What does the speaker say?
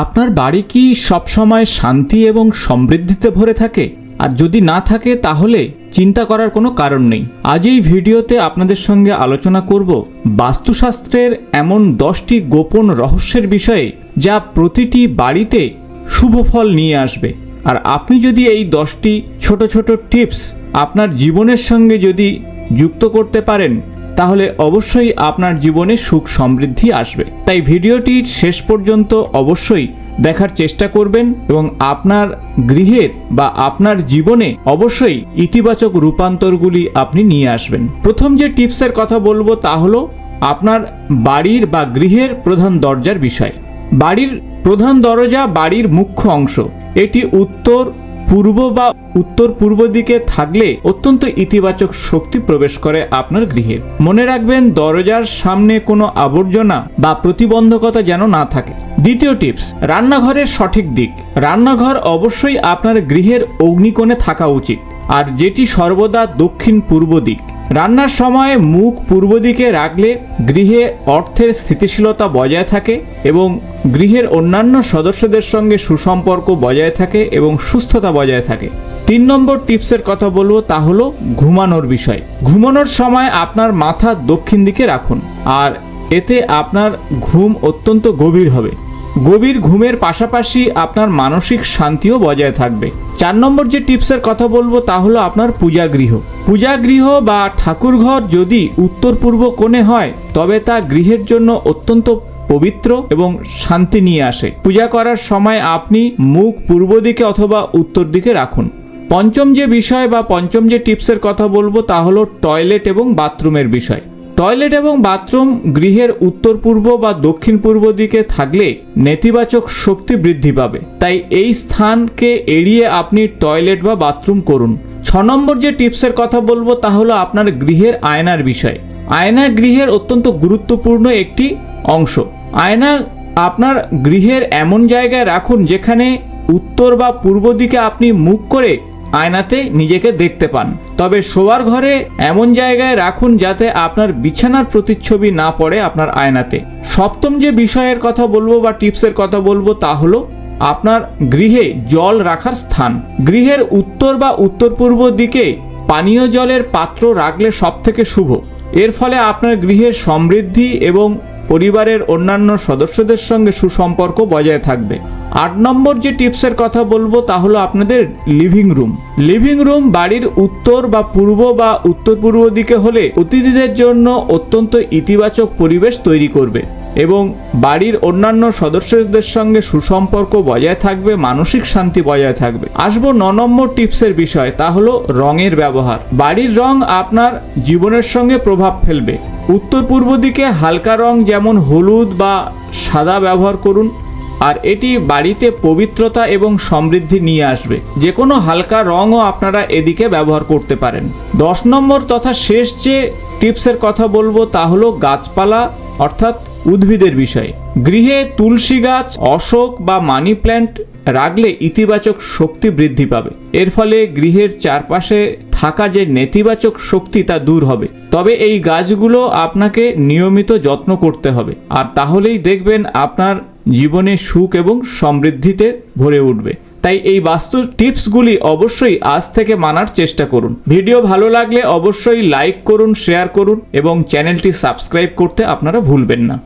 আপনার বাড়ি কি সবসময় শান্তি এবং সমৃদ্ধিতে ভরে থাকে? আর যদি না থাকে, তাহলে চিন্তা করার কোনো কারণ নেই। আজ এই ভিডিওতে আপনাদের সঙ্গে আলোচনা করব বাস্তুশাস্ত্রের এমন দশটি গোপন রহস্যের বিষয়ে, যা প্রতিটি বাড়িতে শুভ ফল নিয়ে আসবে। আর আপনি যদি এই দশটি ছোট ছোট টিপস আপনার জীবনের সঙ্গে যদি যুক্ত করতে পারেন তাহলে অবশ্যই আপনার জীবনে সুখ সমৃদ্ধি আসবে। তাই ভিডিওটির শেষ পর্যন্ত অবশ্যই দেখার চেষ্টা করবেন এবং আপনার গৃহের বা আপনার জীবনে অবশ্যই ইতিবাচক রূপান্তরগুলি আপনি নিয়ে আসবেন। প্রথম যে টিপসের কথা বলব তা হলো আপনার বাড়ির বা গৃহের প্রধান দরজার বিষয়। বাড়ির প্রধান দরজা, বাড়ির মুখ্য অংশ। এটি উত্তর পূর্ব বা উত্তর পূর্ব দিকে থাকলে অত্যন্ত ইতিবাচক শক্তি প্রবেশ করে আপনার গৃহে। মনে রাখবেন, দরজার সামনে কোনো আবর্জনা বা প্রতিবন্ধকতা যেন না থাকে। দ্বিতীয় টিপস, রান্নাঘরের সঠিক দিক। রান্নাঘর অবশ্যই আপনার গৃহের অগ্নিকোণে থাকা উচিত। আর যেটি সর্বদা দক্ষিণ পূর্ব দিক। রান্নার সময় মুখ পূর্ব দিকে রাখলে গৃহে অর্থের স্থিতিশীলতা বজায় থাকে এবং গৃহের অন্যান্য সদস্যদের সঙ্গে সুসম্পর্ক বজায় থাকে এবং সুস্থতা বজায় থাকে। তিন নম্বর টিপসের কথা বলব তা হলো ঘুমানোর বিষয়। ঘুমানোর সময় আপনার মাথা দক্ষিণ দিকে রাখুন, আর এতে আপনার ঘুম অত্যন্ত গভীর হবে। গভীর ঘুমের পাশাপাশি আপনার মানসিক শান্তিও বজায় থাকবে। চার নম্বর যে টিপসের কথা বলব তা হলো আপনার পূজাগৃহ পূজাগৃহ বা ঠাকুরঘর যদি উত্তর পূর্ব কোণে হয়, তবে তা গৃহের জন্য অত্যন্ত পবিত্র এবং শান্তি নিয়ে আসে। পূজা করার সময় আপনি মুখ পূর্ব দিকে অথবা উত্তর দিকে রাখুন। পঞ্চম যে বিষয় বা পঞ্চম যে টিপসের কথা বলব তা হলো টয়লেট এবং বাথরুমের বিষয়। টয়লেট এবং বাথরুম গৃহের উত্তর পূর্ব বা দক্ষিণ পূর্ব দিকে থাকলে নেতিবাচক শক্তি বৃদ্ধি পাবে। তাই এই স্থানকে এড়িয়ে আপনি টয়লেট বা বাথরুম করুন। ছ নম্বর যে টিপসের কথা বলব তা হলো আপনার গৃহের আয়নার বিষয়। আয়না গৃহের অত্যন্ত গুরুত্বপূর্ণ একটি অংশ। আয়না আপনার গৃহের এমন জায়গায় রাখুন যেখানে উত্তর বা পূর্ব দিকে আপনি মুখ করে আয়নাতে নিজেকে দেখতে পান। তবে শোয়ার ঘরে এমন জায়গায় রাখুন যাতে আপনার বিছানার প্রতিচ্ছবি না পড়ে আপনার আয়নাতে। সপ্তম যে বিষয়ের কথা বলব বা টিপসের কথা বলব তা হলো, আপনার গৃহে জল রাখার স্থান। গৃহের উত্তর বা উত্তর পূর্ব দিকে পানীয় জলের পাত্র রাখলে সব থেকে শুভ। এর ফলে আপনার গৃহের সমৃদ্ধি এবং পরিবারের অন্যান্য সদস্যদের সঙ্গে সুসম্পর্ক বজায় থাকবে। আট নম্বর যে টিপসের কথা বলব তা হলো আপনাদের লিভিং রুম লিভিং রুম বাড়ির উত্তর বা পূর্ব বা উত্তর পূর্ব দিকে হলে অতিথিদের জন্য অত্যন্ত ইতিবাচক পরিবেশ তৈরি করবে এবং বাড়ির অন্যান্য সদস্যদের সঙ্গে সুসম্পর্ক বজায় থাকবে, মানসিক শান্তি বজায় থাকবে। আসব ন নম্বর টিপসের বিষয়, তা হলো রঙের ব্যবহার। বাড়ির রং আপনার জীবনের সঙ্গে প্রভাব ফেলবে। উত্তর পূর্ব দিকে হালকা রং যেমন হলুদ বা সাদা ব্যবহার করুন আর এটি বাড়িতে পবিত্রতা এবং সমৃদ্ধি নিয়ে আসবে। যে কোনো হালকা রঙও আপনারা এদিকে ব্যবহার করতে পারেন। দশ নম্বর তথা শেষ যে টিপসের কথা বলব তা হলো গাছপালা, অর্থাৎ উদ্ভিদের বিষয়ে। গৃহে তুলসী গাছ, অশোক বা মানি প্ল্যান্ট রাখলে ইতিবাচক শক্তি বৃদ্ধি পাবে। এর ফলে গৃহের চারপাশে থাকা যে নেতিবাচক শক্তি তা দূর হবে। তবে এই গাছগুলো আপনাকে নিয়মিত যত্ন করতে হবে। আর তাহলেই দেখবেন আপনার জীবনে সুখ এবং সমৃদ্ধিতে ভরে উঠবে। তাই এই বাস্তু টিপসগুলি অবশ্যই আজ থেকে মানার চেষ্টা করুন। ভিডিও ভালো লাগলে অবশ্যই লাইক করুন, শেয়ার করুন এবং চ্যানেলটি সাবস্ক্রাইব করতে আপনারা ভুলবেন না।